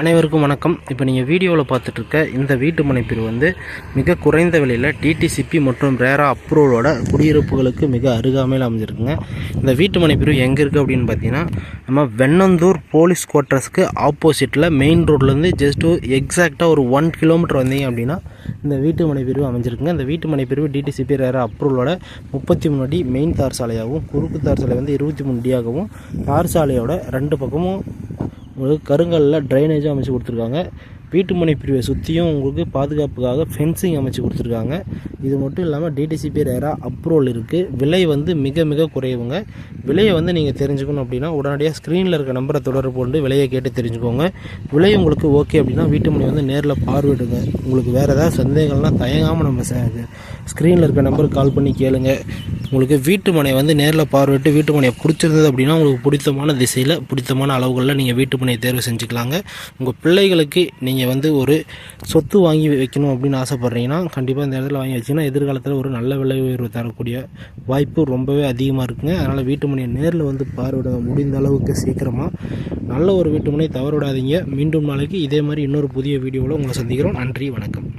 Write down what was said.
அனைவருக்கும் வணக்கம். இப்போ நீங்கள் வீடியோவில் பார்த்துட்ருக்க இந்த வீட்டு மனைப்பிரிவு வந்து மிக குறைந்த விலையில் டிடிசிபி மற்றும் ரேரா அப்ரூவலோட குடியிருப்புகளுக்கு மிக அருகாமையில் அமைஞ்சிருக்குங்க. இந்த வீட்டு மனைப்பிரிவு எங்கே இருக்குது அப்படின்னு பார்த்தீங்கன்னா நம்ம வெண்ணந்தூர் போலீஸ் குவார்ட்டர்ஸ்க்கு ஆப்போசிட்டில் மெயின் ரோட்லேருந்து ஜஸ்ட் எக்ஸாக்டாக ஒரு ஒன் கிலோமீட்டர் வந்தீங்க அப்படின்னா இந்த வீட்டு மனைப்பிரிவு அமைஞ்சிருக்குங்க. இந்த வீட்டு மனைப்பிரிவு டிடிசிபி ரேரா அப்ரூவலோட முப்பத்தி மூணு அடி மெயின் தார் சாலையாகவும் குறுக்கு தார் சாலை வந்து இருபத்தி மூணு அடியாகவும் தார் சாலையோட ரெண்டு பக்கமும் உங்களுக்கு கருங்கல்ல ட்ரைனேஜும் அமைச்சு கொடுத்துருக்காங்க. வீட்டுமனை பிரிவை சுற்றியும் உங்களுக்கு பாதுகாப்புக்காக ஃபென்சிங் அமைச்சு கொடுத்துருக்காங்க. இது மட்டும் இல்லாமல் டிடிசிபி ரேரா அப்ரூவல் இருக்குது விலை வந்து மிக மிக குறைவுங்க. விலையை வந்து நீங்கள் தெரிஞ்சுக்கணும் அப்படின்னா உடனடியாக ஸ்க்ரீனில் இருக்க நம்பரை தொடர்பு கொண்டு விலையை கேட்டு தெரிஞ்சுக்கோங்க. விலை உங்களுக்கு ஓகே அப்படின்னா வீட்டுமனை வந்து நேரில் பார்வையிடுங்க. உங்களுக்கு வேறு ஏதாவது சந்தேகங்கள்லாம் தயங்காமல் நம்ம ஸ்க்ரீனில் இருக்க நம்பருக்கு கால் பண்ணி கேளுங்கள் உங்களுக்கு வீட்டு மனை வந்து நேரில் பார்வையிட்டு வீட்டு மனையை பிடிச்சிருந்தது அப்படின்னா உங்களுக்கு பிடித்தமான திசையில் பிடித்தமான அளவுகளில் நீங்கள் வீட்டு மனையை தேர்வு செஞ்சுக்கலாங்க. உங்கள் பிள்ளைகளுக்கு நீங்கள் வந்து ஒரு சொத்து வாங்கி வைக்கணும் அப்படின்னு ஆசைப்பட்றீங்கன்னா கண்டிப்பாக இந்த இடத்துல வாங்கி வச்சிங்கன்னா எதிர்காலத்தில் ஒரு நல்ல விலை உயர்வு தரக்கூடிய வாய்ப்பு ரொம்பவே அதிகமாக இருக்குங்க. அதனால் வீட்டு மனையை நேரில் வந்து பார்வையிட முடிந்த அளவுக்கு சீக்கிரமாக நல்ல ஒரு வீட்டு மனையை தவற விடாதீங்க மீண்டும் நாளைக்கு இதே மாதிரி இன்னொரு புதிய வீடியோவில் உங்களை சந்திக்கிறோம். நன்றி வணக்கம்.